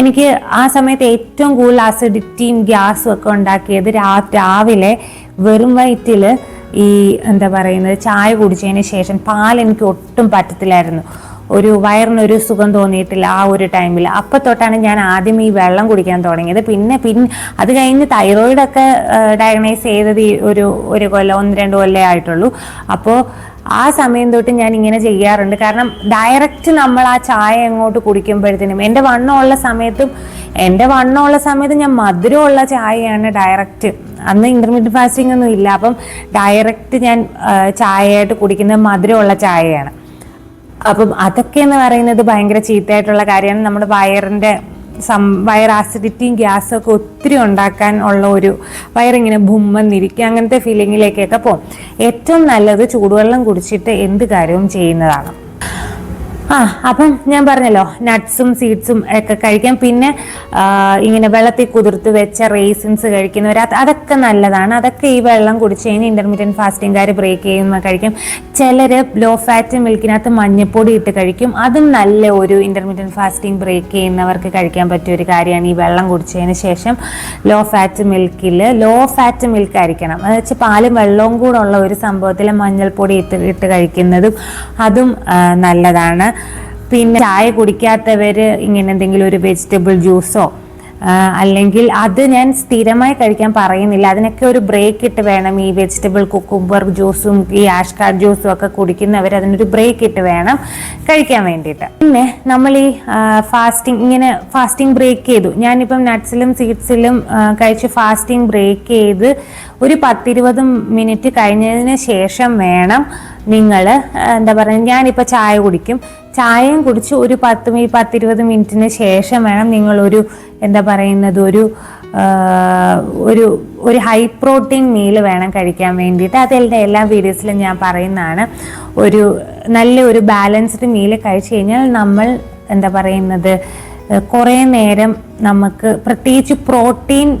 എനിക്ക് ആ സമയത്ത് ഏറ്റവും കൂടുതൽ അസിഡിറ്റിയും ഗ്യാസും ഒക്കെ ഉണ്ടാക്കിയത് രാവിലെ വെറും വയറ്റിൽ ഈ എന്താ പറയുന്നത് ചായ കുടിച്ചതിന് ശേഷം പാൽ എനിക്ക് ഒട്ടും പറ്റത്തില്ലായിരുന്നു. ഒരു വയറിനൊരു സുഖം തോന്നിയിട്ടില്ല ആ ഒരു ടൈമിൽ അപ്പം തൊട്ടാണ് ഞാൻ ആദ്യം ഈ വെള്ളം കുടിക്കാൻ തുടങ്ങിയത്. പിന്നെ പിന്നെ അത് കഴിഞ്ഞ് തൈറോയിഡൊക്കെ ഡയഗ്നൈസ് ചെയ്തത് ഈ ഒരു ഒരു കൊല്ലം ഒന്ന് രണ്ട് കൊല്ലമേ ആയിട്ടുള്ളൂ. അപ്പോൾ ആ സമയം തൊട്ട് ഞാൻ ഇങ്ങനെ ചെയ്യാറുണ്ട്. കാരണം ഡയറക്റ്റ് നമ്മൾ ആ ചായ എങ്ങോട്ട് കുടിക്കുമ്പോഴത്തേനും എന്റെ വണ്ണമുള്ള സമയത്തും എന്റെ വണ്ണമുള്ള സമയത്ത് ഞാൻ മധുരമുള്ള ചായയാണ് ഡയറക്റ്റ് അന്ന് ഇന്റർമീഡിയറ്റ് ഫാസ്റ്റിംഗ് ഒന്നും ഇല്ല. അപ്പം ഡയറക്റ്റ് ഞാൻ ചായയായിട്ട് കുടിക്കുന്നത് മധുരമുള്ള ചായയാണ്. അപ്പം അതൊക്കെ എന്ന് പറയുന്നത് ഭയങ്കര ചീത്തയായിട്ടുള്ള കാര്യമാണ്. നമ്മുടെ വയറിന്റെ സം വയർ ആസിഡിറ്റിയും ഗ്യാസും ഒക്കെ ഒത്തിരി ഉണ്ടാക്കാൻ ഉള്ള ഒരു വയറിങ്ങനെ ഭുമ്മെന്നിരിക്കുക അങ്ങനത്തെ ഫീലിങ്ങിലേക്കൊക്കെ പോകും. ഏറ്റവും നല്ലത് ചൂടുവെള്ളം കുടിച്ചിട്ട് എന്ത് കാര്യവും ചെയ്യുന്നതാണ്. ആ അപ്പം ഞാൻ പറഞ്ഞല്ലോ നട്ട്സും സീഡ്സും ഒക്കെ കഴിക്കാം. പിന്നെ ഇങ്ങനെ വെള്ളത്തിൽ കുതിർത്ത് വെച്ച റേസിൻസ് കഴിക്കുന്നവർ അതൊക്കെ നല്ലതാണ്. അതൊക്കെ ഈ വെള്ളം കുടിച്ച് കഴിഞ്ഞാൽ ഇന്റർമീഡിയറ്റ് ഫാസ്റ്റിംഗുകാർ ബ്രേക്ക് ചെയ്യുന്ന കഴിക്കും. ചിലർ ലോ ഫാറ്റ് മിൽക്കിനകത്ത് മഞ്ഞപ്പൊടി ഇട്ട് കഴിക്കും. അതും നല്ല ഒരു ഇന്റർമീഡിയറ്റ് ഫാസ്റ്റിംഗ് ബ്രേക്ക് ചെയ്യുന്നവർക്ക് കഴിക്കാൻ പറ്റിയ ഒരു കാര്യമാണ് ഈ വെള്ളം കുടിച്ചതിന് ശേഷം ലോ ഫാറ്റ് മിൽക്കിൽ ലോ ഫാറ്റ് മിൽക്ക് ആയിരിക്കണം. അത് വെച്ചാൽ പാലും വെള്ളവും കൂടെ ഉള്ള ഒരു സംഭവത്തിൽ മഞ്ഞൾപ്പൊടി ഇട്ട് ഇട്ട് കഴിക്കുന്നതും അതും നല്ലതാണ്. പിന്നെ ചായ കുടിക്കാത്തവർ ഇങ്ങനെ എന്തെങ്കിലും ഒരു വെജിറ്റബിൾ ജ്യൂസോ അല്ലെങ്കിൽ അത് ഞാൻ സ്ഥിരമായി കഴിക്കാൻ പറയുന്നില്ല. അതിനൊക്കെ ഒരു ബ്രേക്ക് ഇട്ട് വേണം ഈ വെജിറ്റബിൾ കുക്കുംബർ ജ്യൂസും ഈ ആഷ്കാർ ജ്യൂസും ഒക്കെ കുടിക്കുന്നവർ അതിനൊരു ബ്രേക്ക് ഇട്ട് വേണം കഴിക്കാൻ വേണ്ടിയിട്ട്. പിന്നെ നമ്മൾ ഈ ഫാസ്റ്റിംഗ് ഇങ്ങനെ ഫാസ്റ്റിംഗ് ബ്രേക്ക് ചെയ്തു. ഞാനിപ്പം നട്ട്സിലും സീഡ്സിലും കഴിച്ച് ഫാസ്റ്റിംഗ് ബ്രേക്ക് ചെയ്ത് ഒരു പത്തിരുപത് മിനിറ്റ് കഴിഞ്ഞതിന് ശേഷം വേണം നിങ്ങൾ എന്താ പറയുക ഞാനിപ്പോൾ ചായ കുടിക്കും. ചായയും കുടിച്ച് ഒരു പത്ത് പത്തിരുപത് മിനിറ്റിന് ശേഷം വേണം നിങ്ങളൊരു എന്താ പറയുന്നത് ഒരു ഒരു ഒരു ഹൈ പ്രോട്ടീൻ മീൽ വേണം കഴിക്കാൻ വേണ്ടിയിട്ട്. അതെല്ലാം എല്ലാ വീഡിയോസിലും ഞാൻ പറയുന്നതാണ്. ഒരു നല്ല ഒരു ബാലൻസ്ഡ് മീൽ കഴിച്ചു കഴിഞ്ഞാൽ നമ്മൾ എന്താ പറയുന്നത് കുറേ നേരം നമുക്ക് പ്രത്യേകിച്ച് പ്രോട്ടീൻ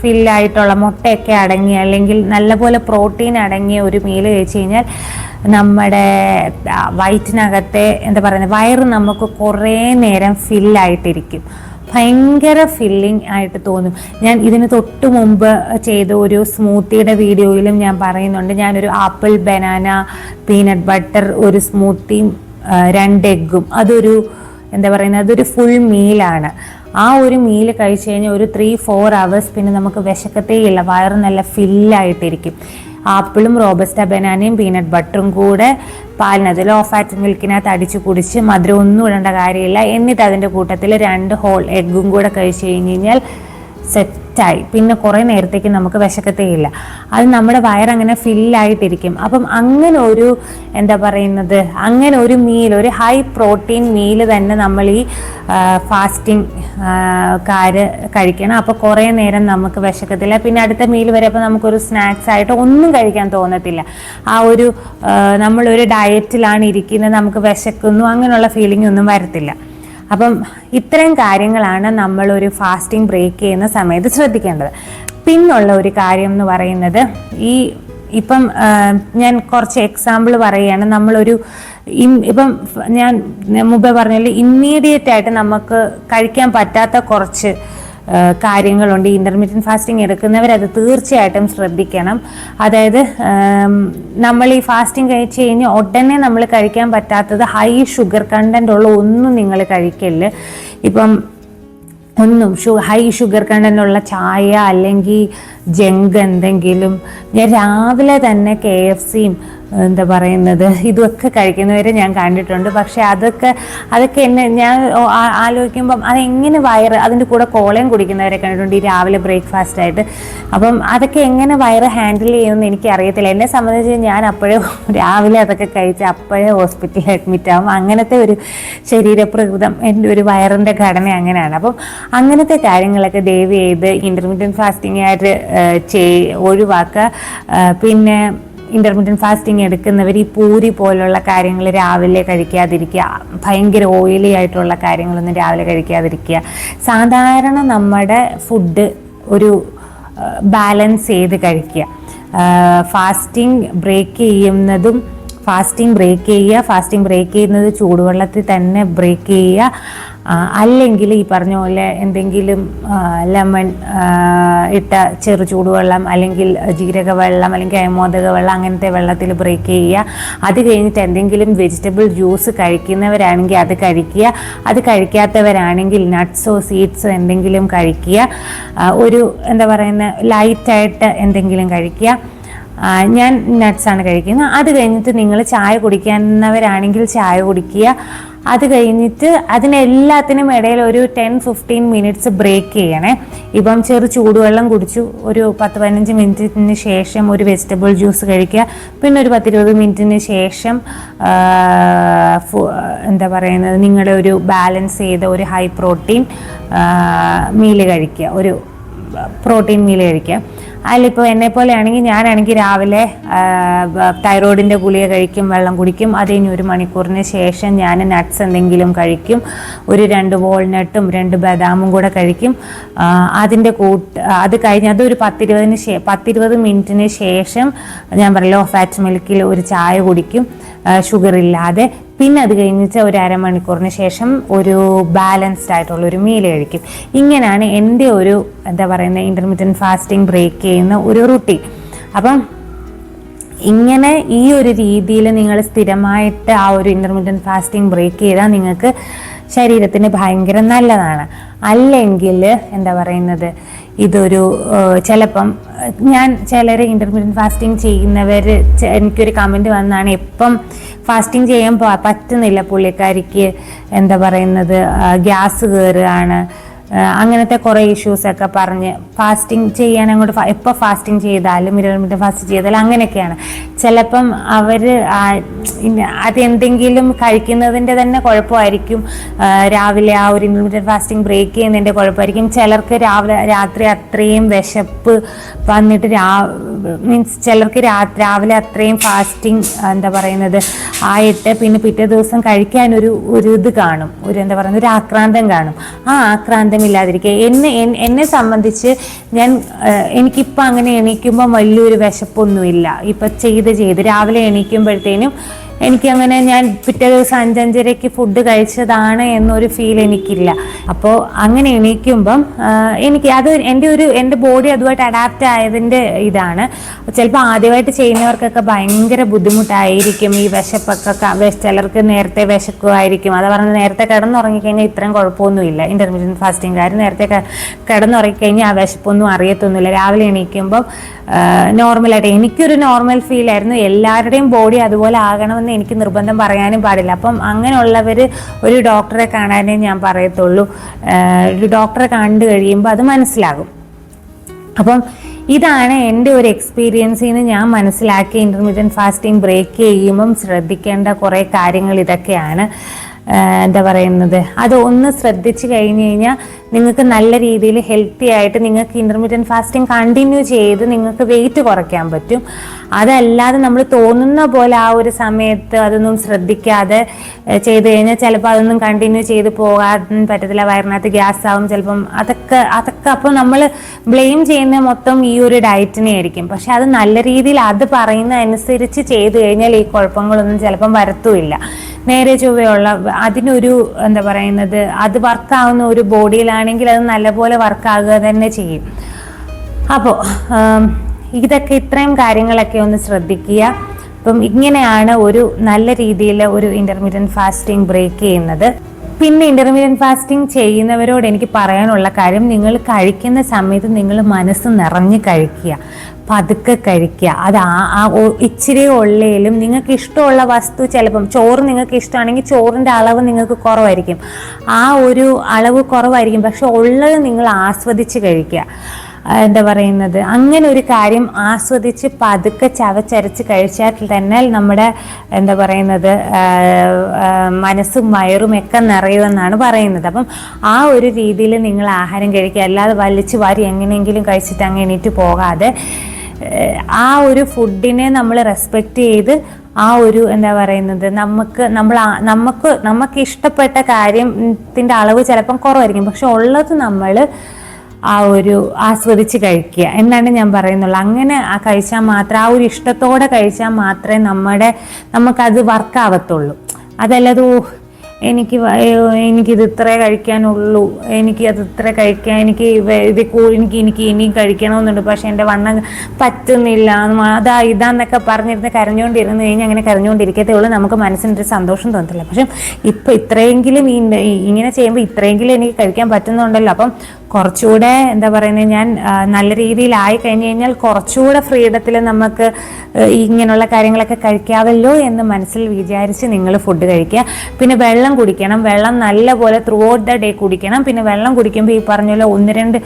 ഫില്ലായിട്ടുള്ള മുട്ടയൊക്കെ അടങ്ങിയ അല്ലെങ്കിൽ നല്ലപോലെ പ്രോട്ടീൻ അടങ്ങിയ ഒരു മീൽ കഴിച്ചു കഴിഞ്ഞാൽ നമ്മുടെ വയറ്റിനകത്തെ എന്താ പറയുന്നത് വയറ് നമുക്ക് കുറേ നേരം ഫില്ലായിട്ടിരിക്കും. ഭയങ്കര ഫില്ലിംഗ് ആയിട്ട് തോന്നും. ഞാൻ ഇതിന് തൊട്ട് മുമ്പ് ചെയ്ത ഒരു സ്മൂത്തിയുടെ വീഡിയോയിലും ഞാൻ പറയുന്നുണ്ട്. ഞാനൊരു ആപ്പിൾ ബനാന പീനട്ട് ബട്ടർ ഒരു സ്മൂത്തിയും രണ്ട് എഗ്ഗും അതൊരു എന്താ പറയുന്നത് അതൊരു ഫുൾ മീലാണ്. ആ ഒരു മീൽ കഴിച്ച് കഴിഞ്ഞാൽ ഒരു ത്രീ ഫോർ അവേഴ്സ് പിന്നെ നമുക്ക് വിശക്കത്തേയില്ല. വയറ് നല്ല ഫില്ലായിട്ടിരിക്കും. ആപ്പിളും റോബസ്റ്റ ബനാനയും പീനട്ട് ബട്ടറും കൂടെ പാലിനകത്ത് ലോ ഫാറ്റ് മിൽക്കിനകത്ത് അടിച്ച് കുടിച്ച് മധുരം ഒന്നും ഇടേണ്ട കാര്യമില്ല. എന്നിട്ട് അതിന്റെ കൂട്ടത്തിൽ രണ്ട് ഹോൾ എഗ്ഗും കൂടെ കഴിച്ച് കഴിഞ്ഞ് കഴിഞ്ഞാൽ സെറ്റായി പിന്നെ കുറേ നേരത്തേക്ക് നമുക്ക് വിശക്കത്തേയില്ല. അത് നമ്മുടെ വയറങ്ങനെ ഫില്ലായിട്ടിരിക്കും. അപ്പം അങ്ങനെ ഒരു എന്താ പറയുന്നത് അങ്ങനെ ഒരു മീൽ ഒരു ഹൈ പ്രോട്ടീൻ മീൽ തന്നെ നമ്മൾ ഈ ഫാസ്റ്റിംഗ് കാര് കഴിക്കണം. അപ്പോൾ കുറേ നേരം നമുക്ക് വിശക്കത്തില്ല. പിന്നെ അടുത്ത മീൽ വരെ അപ്പോൾ നമുക്കൊരു സ്നാക്സ് ആയിട്ട് ഒന്നും കഴിക്കാൻ തോന്നത്തില്ല. ആ ഒരു നമ്മളൊരു ഡയറ്റിലാണ് ഇരിക്കുന്നത്. നമുക്ക് വിശക്കുന്നു. അങ്ങനെയുള്ള ഫീലിംഗ് ഒന്നും വരത്തില്ല. അപ്പം ഇത്തരം കാര്യങ്ങളാണ് നമ്മൾ ഒരു ഫാസ്റ്റിംഗ് ബ്രേക്ക് ചെയ്യുന്ന സമയത്ത് ശ്രദ്ധിക്കേണ്ടത്. പിന്നുള്ള ഒരു കാര്യം എന്ന് പറയുന്നത് ഈ ഇപ്പം ഞാൻ കുറച്ച് എക്സാമ്പിൾ പറയുകയാണ്. നമ്മളൊരു ഇപ്പം ഞാൻ മുമ്പേ പറഞ്ഞാൽ ഇമ്മീഡിയറ്റ് ആയിട്ട് നമുക്ക് കഴിക്കാൻ പറ്റാത്ത കുറച്ച് കാര്യങ്ങളുണ്ട് ഇന്റർമീഡിയറ്റ് ഫാസ്റ്റിംഗ് എടുക്കുന്നവർ അത് തീർച്ചയായിട്ടും ശ്രദ്ധിക്കണം. അതായത് നമ്മൾ ഈ ഫാസ്റ്റിംഗ് കഴിച്ച് കഴിഞ്ഞാൽ ഉടനെ നമ്മൾ കഴിക്കാൻ പറ്റാത്തത് ഹൈ ഷുഗർ കണ്ടന്റ് ഉള്ള ഒന്നും നിങ്ങൾ കഴിക്കല്ല്. ഇപ്പം ഒന്നും ഷു ഹൈ ഷുഗർ കണ്ടന്റുള്ള ചായ അല്ലെങ്കിൽ ജങ്ക് എന്തെങ്കിലും. ഞാൻ രാവിലെ തന്നെ കെ എഫ് സിയും എന്താ പറയുന്നത് ഇതൊക്കെ കഴിക്കുന്നവരെ ഞാൻ കണ്ടിട്ടുണ്ട്. പക്ഷെ അതൊക്കെ അതൊക്കെ എന്നെ ഞാൻ ആലോചിക്കുമ്പം അതെങ്ങനെ വയറ് അതിന്റെ കൂടെ കോളയും കുടിക്കുന്നവരെ കണ്ടിട്ടുണ്ട് ഈ രാവിലെ ബ്രേക്ക്ഫാസ്റ്റ് ആയിട്ട്. അപ്പം അതൊക്കെ എങ്ങനെ വയറ് ഹാൻഡിൽ ചെയ്യുമെന്ന് എനിക്ക് അറിയത്തില്ല എന്നെ സംബന്ധിച്ച് ഞാൻ അപ്പോഴേ രാവിലെ അതൊക്കെ കഴിച്ച് അപ്പോഴേ ഹോസ്പിറ്റലിൽ അഡ്മിറ്റ് ആവും. അങ്ങനത്തെ ഒരു ശരീരപ്രകൃതം എന്റെ ഒരു വയറിന്റെ ഘടന അങ്ങനെയാണ്. അപ്പം അങ്ങനത്തെ കാര്യങ്ങളൊക്കെ ദയവ് ചെയ്ത് ഇന്റർമീഡിയറ്റ് ഫാസ്റ്റിംഗ് ആയിട്ട് ചെയ് ഒഴിവാക്കുക. പിന്നെ ഇന്റർമീഡിയറ്റ് ഫാസ്റ്റിംഗ് എടുക്കുന്നവർ ഈ പൂരി പോലുള്ള കാര്യങ്ങൾ രാവിലെ കഴിക്കാതിരിക്കുക ഭയങ്കര ഓയിലി ആയിട്ടുള്ള കാര്യങ്ങളൊന്നും രാവിലെ കഴിക്കാതിരിക്കുക. സാധാരണ നമ്മുടെ ഫുഡ് ഒരു ബാലൻസ് ചെയ്ത് കഴിക്കുക. ഫാസ്റ്റിംഗ് ബ്രേക്ക് ചെയ്യുന്നതും ഫാസ്റ്റിംഗ് ബ്രേക്ക് ചെയ്യുക ഫാസ്റ്റിംഗ് ബ്രേക്ക് ചെയ്യുന്നത് ചൂടുവെള്ളത്തിൽ തന്നെ ബ്രേക്ക് ചെയ്യുക. അല്ലെങ്കിൽ ഈ പറഞ്ഞ പോലെ എന്തെങ്കിലും ലെമൺ ഇട്ട ചെറു ചൂടുവെള്ളം അല്ലെങ്കിൽ ജീരക വെള്ളം അല്ലെങ്കിൽ അയമോദക വെള്ളം അങ്ങനത്തെ വെള്ളത്തിൽ ബ്രേക്ക് ചെയ്യുക. അത് കഴിഞ്ഞിട്ട് എന്തെങ്കിലും വെജിറ്റബിൾ ജ്യൂസ് കഴിക്കുന്നവരാണെങ്കിൽ അത് കഴിക്കുക. അത് കഴിക്കാത്തവരാണെങ്കിൽ നട്ട്സോ സീഡ്സോ എന്തെങ്കിലും കഴിക്കുക. ഒരു എന്താ പറയുന്ന ലൈറ്റായിട്ട് എന്തെങ്കിലും കഴിക്കുക. ഞാൻ നട്ട്സാണ് കഴിക്കുന്നത്. അത് കഴിഞ്ഞിട്ട് നിങ്ങൾ ചായ കുടിക്കുന്നവരാണെങ്കിൽ ചായ കുടിക്കുക. അത് കഴിഞ്ഞിട്ട് അതിനെല്ലാത്തിനും ഇടയിൽ ഒരു ടെൻ ഫിഫ്റ്റീൻ മിനിറ്റ്സ് ബ്രേക്ക് ചെയ്യണേ. ഇപ്പം ചെറു ചൂടുവെള്ളം കുടിച്ചു. ഒരു പത്ത് പതിനഞ്ച് മിനിറ്റിന് ശേഷം ഒരു വെജിറ്റബിൾ ജ്യൂസ് കഴിക്കുക. പിന്നെ ഒരു പത്തിരുപത് മിനിറ്റിന് ശേഷം എന്താ പറയുന്നത് നിങ്ങളുടെ ഒരു ബാലൻസ് ചെയ്ത ഒരു ഹൈ പ്രോട്ടീൻ മീൽ കഴിക്കുക. ഒരു പ്രോട്ടീൻ മീൽ കഴിക്കുക. അതിലിപ്പോൾ എന്നെ പോലെ ആണെങ്കിൽ ഞാനാണെങ്കിൽ രാവിലെ തൈറോയിഡിന്റെ ഗുളിക കഴിക്കും വെള്ളം കുടിക്കും. അത് കഴിഞ്ഞ് ഒരു മണിക്കൂറിന് ശേഷം ഞാൻ നട്ട്സ് എന്തെങ്കിലും കഴിക്കും. ഒരു രണ്ട് വാൾനട്ടും രണ്ട് ബദാമും കൂടെ കഴിക്കും. അതിന്റെ കൂട്ട് അത് കഴിഞ്ഞ് അതൊരു പത്തിരുപതിന് ശേ പത്തിരുപത് മിനിറ്റിന് ശേഷം ഞാൻ പറയും ലോ ഫാറ്റ് മിൽക്കിൽ ഒരു ചായ കുടിക്കും. ഷുഗർ ഇല്ലാതെ പിന്നെ അത് കഴിഞ്ഞിട്ട് ഒരു അരമണിക്കൂറിന് ശേഷം ഒരു ബാലൻസ്ഡ് ആയിട്ടുള്ള ഒരു മീൽ കഴിക്കും. ഇങ്ങനെയാണ് എന്റെ ഒരു എന്താ പറയുന്നത് ഇന്റർമീഡിയറ്റ് ഫാസ്റ്റിംഗ് ബ്രേക്ക് ചെയ്യുന്ന ഒരു റുട്ടീൻ അപ്പം ഇങ്ങനെ ഈ ഒരു രീതിയിൽ നിങ്ങൾ സ്ഥിരമായിട്ട് ആ ഒരു ഇന്റർമീഡിയറ്റ് ഫാസ്റ്റിംഗ് ബ്രേക്ക് ചെയ്താൽ നിങ്ങൾക്ക് ശരീരത്തിന് ഭയങ്കര നല്ലതാണ്. അല്ലെങ്കിൽ എന്താ പറയുന്നത് ഇതൊരു ചിലപ്പം ഞാൻ ചിലർ ഇന്റർമീഡിയറ്റ് ഫാസ്റ്റിംഗ് ചെയ്യുന്നവർ എനിക്കൊരു കമന്റ് വന്നാണ് എപ്പം ഫാസ്റ്റിംഗ് ചെയ്യാൻ പറ്റുന്നില്ല പുള്ളിക്കാരിക്ക്? എന്താ പറയുന്നത് ഗ്യാസ് കയറുകയാണ് അങ്ങനത്തെ കുറേ ഇഷ്യൂസൊക്കെ പറഞ്ഞ് ഫാസ്റ്റിംഗ് ചെയ്യാൻ അങ്ങോട്ട് എപ്പോൾ ഫാസ്റ്റിംഗ് ചെയ്താലും ഇരുപത് ഫാസ്റ്റ് ചെയ്താലും അങ്ങനെയൊക്കെയാണ്. ചിലപ്പം അവർ അതെന്തെങ്കിലും കഴിക്കുന്നതിന്റെ തന്നെ കുഴപ്പമായിരിക്കും. രാവിലെ ആ ഒരു ഇന്റർമീഡിയറ്റ് ഫാസ്റ്റിംഗ് ബ്രേക്ക് ചെയ്യുന്നതിന്റെ കുഴപ്പമായിരിക്കും. ചിലർക്ക് രാവിലെ രാത്രി അത്രയും വിശപ്പ് വന്നിട്ട് രാ മീൻസ് ചിലർക്ക് രാവിലെ അത്രയും ഫാസ്റ്റിംഗ് എന്താ പറയുന്നത് ആയിട്ട് പിന്നെ പിറ്റേ ദിവസം കഴിക്കാനൊരു ഒരു ഇത് കാണും. ഒരു എന്താ പറയുന്നത് ഒരു ആക്രാന്തം കാണും. ആ ആക്രാന്തം ഇല്ലാതിരിക്കുക എന്നെ എന്നെ സംബന്ധിച്ച് ഞാൻ എനിക്കിപ്പോൾ അങ്ങനെ എണീക്കുമ്പോൾ വലിയൊരു വിശപ്പൊന്നുമില്ല. ഇപ്പം ചെയ്ത് ചെയ്ത് രാവിലെ എണീക്കുമ്പോഴത്തേനും എനിക്ക് അങ്ങനെ ഞാൻ പിറ്റേ ദിവസം അഞ്ചഞ്ചരയ്ക്ക് ഫുഡ് കഴിച്ചതാണ് എന്നൊരു ഫീൽ എനിക്കില്ല. അപ്പോൾ അങ്ങനെ എണീക്കുമ്പം എനിക്ക് അത് എന്റെ ഒരു എന്റെ ബോഡി അതുമായിട്ട് അഡാപ്റ്റ് ആയതിന്റെ ഇതാണ്. ചിലപ്പോൾ ആദ്യമായിട്ട് ചെയ്യുന്നവർക്കൊക്കെ ഭയങ്കര ബുദ്ധിമുട്ടായിരിക്കും. ഈ വിശപ്പൊക്കെ ചിലർക്ക് നേരത്തെ വിശക്കുമായിരിക്കും. അത് പറഞ്ഞ് നേരത്തെ കിടന്നുറങ്ങിക്കഴിഞ്ഞാൽ ഇത്രയും കുഴപ്പമൊന്നുമില്ല. ഇന്റർമീഡിയറ്റ് ഫാസ്റ്റിംഗുകാർ നേരത്തെ കിടന്നുറങ്ങിക്കഴിഞ്ഞാൽ ആ വിശപ്പൊന്നും അറിയത്തൊന്നുമില്ല. രാവിലെ എണീക്കുമ്പം നോർമലായിട്ട് എനിക്കൊരു നോർമൽ ഫീൽ ആയിരുന്നു. എല്ലാവരുടെയും ബോഡി അതുപോലെ ആകണമെന്ന് എനിക്ക് നിർബന്ധം പറയാനും പാടില്ല. അപ്പം അങ്ങനെയുള്ളവർ ഒരു ഡോക്ടറെ കാണാനേ ഞാൻ പറയത്തുള്ളൂ. ഒരു ഡോക്ടറെ കണ്ടു കഴിയുമ്പോൾ അത് മനസ്സിലാകും. അപ്പം ഇതാണ് എന്റെ ഒരു എക്സ്പീരിയൻസിൽ നിന്ന് ഞാൻ മനസ്സിലാക്കിയ ഇന്റർമീഡിയറ്റ് ഫാസ്റ്റിംഗ് ബ്രേക്ക് ചെയ്യുമ്പം ശ്രദ്ധിക്കേണ്ട കുറേ കാര്യങ്ങൾ ഇതൊക്കെയാണ്. എന്താ പറയുന്നത്? അതൊന്ന് ശ്രദ്ധിച്ചു കഴിഞ്ഞ് കഴിഞ്ഞാൽ നിങ്ങൾക്ക് നല്ല രീതിയിൽ ഹെൽത്തി ആയിട്ട് നിങ്ങൾക്ക് ഇന്റർമീഡിയറ്റ് ഫാസ്റ്റിംഗ് കണ്ടിന്യൂ ചെയ്ത് നിങ്ങൾക്ക് വെയിറ്റ് കുറയ്ക്കാൻ പറ്റും. അതല്ലാതെ നമ്മൾ തോന്നുന്ന പോലെ ആ ഒരു സമയത്ത് അതൊന്നും ശ്രദ്ധിക്കാതെ ചെയ്ത് കഴിഞ്ഞാൽ ചിലപ്പോൾ അതൊന്നും കണ്ടിന്യൂ ചെയ്ത് പോകാൻ പറ്റത്തില്ല വയറിനകത്ത് ഗ്യാസ് ആവും ചിലപ്പം. അതൊക്കെ അതൊക്കെ അപ്പോൾ നമ്മൾ ബ്ലെയിം ചെയ്യുന്ന മൊത്തം ഈ ഒരു ഡയറ്റിനെ ആയിരിക്കും. പക്ഷെ അത് നല്ല രീതിയിൽ അത് പറയുന്ന അനുസരിച്ച് ചെയ്തു കഴിഞ്ഞാൽ ഈ കുഴപ്പങ്ങളൊന്നും ചിലപ്പം വരത്തുമില്ല. നേരെ ചൊവ്വയുള്ള അതിനൊരു എന്താ പറയുന്നത് അത് വർക്കാവുന്ന ഒരു ബോഡിയിലാണെങ്കിൽ അത് നല്ലപോലെ വർക്കാകുക തന്നെ ചെയ്യും. അപ്പോൾ ഇതൊക്കെ ഇത്രയും കാര്യങ്ങളൊക്കെ ഒന്ന് ശ്രദ്ധിക്കുക. അപ്പം ഇങ്ങനെയാണ് ഒരു നല്ല രീതിയിൽ ഒരു ഇന്റർമീഡിയറ്റ് ഫാസ്റ്റിംഗ് ബ്രേക്ക് ചെയ്യുന്നത്. പിന്നെ ഇന്റർമീഡിയറ്റ് ഫാസ്റ്റിംഗ് ചെയ്യുന്നവരോട് എനിക്ക് പറയാനുള്ള കാര്യം നിങ്ങൾ കഴിക്കുന്ന സമയത്ത് നിങ്ങൾ മനസ്സ് നിറഞ്ഞ് കഴിക്കുക. പതുക്കെ കഴിക്കുക. അത് ആ ഇച്ചിരി ഉള്ളേലും നിങ്ങൾക്ക് ഇഷ്ടമുള്ള വസ്തു ചിലപ്പം ചോറ് നിങ്ങൾക്ക് ഇഷ്ടമാണെങ്കിൽ ചോറിന്റെ അളവ് നിങ്ങൾക്ക് കുറവായിരിക്കും. ആ ഒരു അളവ് കുറവായിരിക്കും. പക്ഷെ ഉള്ളത് നിങ്ങൾ ആസ്വദിച്ച് കഴിക്കുക. എന്താ പറയുന്നത്? അങ്ങനെ ഒരു കാര്യം ആസ്വദിച്ച് പതുക്കെ ചവച്ചരച്ച് കഴിച്ചാൽ തന്നെ നമ്മുടെ എന്താ പറയുന്നത് മനസ്സും വയറും ഒക്കെ നിറയുമെന്നാണ് പറയുന്നത്. അപ്പം ആ ഒരു രീതിയിൽ നിങ്ങൾ ആഹാരം കഴിക്കുക. അല്ലാതെ വലിച്ചു വാരി എങ്ങനെയെങ്കിലും കഴിച്ചിട്ട് അങ്ങ് എണീറ്റ് പോകാതെ ആ ഒരു ഫുഡിനെ നമ്മൾ റെസ്പെക്റ്റ് ചെയ്ത് ആ ഒരു എന്താ പറയുന്നത് നമുക്ക് നമ്മൾ നമുക്ക് നമുക്ക് ഇഷ്ടപ്പെട്ട കാര്യത്തിന്റെ അളവ് ചിലപ്പം കുറവായിരിക്കും. പക്ഷെ ഉള്ളത് നമ്മൾ ആ ഒരു ആസ്വദിച്ച് കഴിക്കുക എന്നാണ് ഞാൻ പറയുന്നുള്ളൂ. അങ്ങനെ ആ കഴിച്ചാൽ മാത്രം ആ ഒരു ഇഷ്ടത്തോടെ കഴിച്ചാൽ മാത്രമേ നമ്മുടെ നമുക്കത് വർക്കാവത്തുള്ളൂ അതല്ലാതെ എനിക്ക് എനിക്കിത് ഇത്രേ കഴിക്കാനുള്ളൂ. എനിക്ക് അത് ഇത്ര കഴിക്കാൻ എനിക്ക് ഇത് എനിക്ക് എനിക്ക് ഇനിയും കഴിക്കണമെന്നുണ്ട്. പക്ഷെ എന്റെ വണ്ണം പറ്റുന്നില്ല അതാ ഇതാന്നൊക്കെ പറഞ്ഞിരുന്ന് കരഞ്ഞുകൊണ്ടിരുന്നു കഴിഞ്ഞാൽ അങ്ങനെ കരഞ്ഞുകൊണ്ടിരിക്കത്തേ ഉള്ളൂ. നമുക്ക് മനസ്സിനൊരു സന്തോഷം തോന്നത്തില്ല. പക്ഷെ ഇപ്പം ഇത്രയെങ്കിലും ഈ- ഇങ്ങനെ ചെയ്യുമ്പോൾ ഇത്രയെങ്കിലും എനിക്ക് കഴിക്കാൻ പറ്റുന്നുണ്ടല്ലോ. അപ്പം കുറച്ചുകൂടെ എന്താ പറയുന്നത് ഞാൻ നല്ല രീതിയിലായി കഴിഞ്ഞ് കഴിഞ്ഞാൽ കുറച്ചുകൂടെ ഫ്രീഡത്തിൽ നമുക്ക് ഇങ്ങനെയുള്ള കാര്യങ്ങളൊക്കെ കഴിക്കാമല്ലോ എന്ന് മനസ്സിൽ വിചാരിച്ച് നിങ്ങൾ ഫുഡ് കഴിക്കുക. പിന്നെ വെള്ളം വെള്ളം കുടിക്കണം. വെള്ളം നല്ലപോലെ ത്രൂ ഔട്ട് ദ ഡേ കുടിക്കണം. പിന്നെ വെള്ളം കുടിക്കുമ്പോൾ ഈ പറഞ്ഞ പോലെ ഒന്ന് രണ്ട്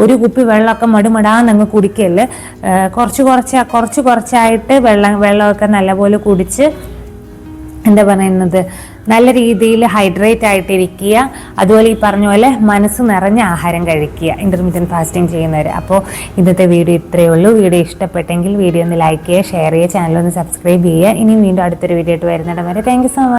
ഒരു കുപ്പി വെള്ളമൊക്കെ മടുമടാന്നങ്ങ് കുടിക്കൽ. കുറച്ച് കുറച്ച് കുറച്ച് കുറച്ചായിട്ട് വെള്ളം വെള്ളമൊക്കെ നല്ലപോലെ കുടിച്ച് എന്താ പറയുന്നത്? നല്ല രീതിയിൽ ഹൈഡ്രേറ്റ് ആയിട്ടിരിക്കുക. അതുപോലെ ഈ പറഞ്ഞ പോലെ മനസ്സ് നിറഞ്ഞ ആഹാരം കഴിക്കുക. ഇന്റർമീഡിയറ്റ് ഫാസ്റ്റിംഗ് ചെയ്യുന്നവർ അപ്പോൾ ഇന്നത്തെ വീഡിയോ ഇത്രയേ ഉള്ളൂ. വീഡിയോ ഇഷ്ടപ്പെട്ടെങ്കിൽ വീഡിയോ ഒന്ന് ലൈക്ക് ചെയ്യുക ഷെയർ ചെയ്യുക ചാനൽ ഒന്ന് സബ്സ്ക്രൈബ് ചെയ്യുക. ഇനിയും വീണ്ടും അടുത്തൊരു വീഡിയോ ആയിട്ട് വരുന്നിടം വരെ. Thank so much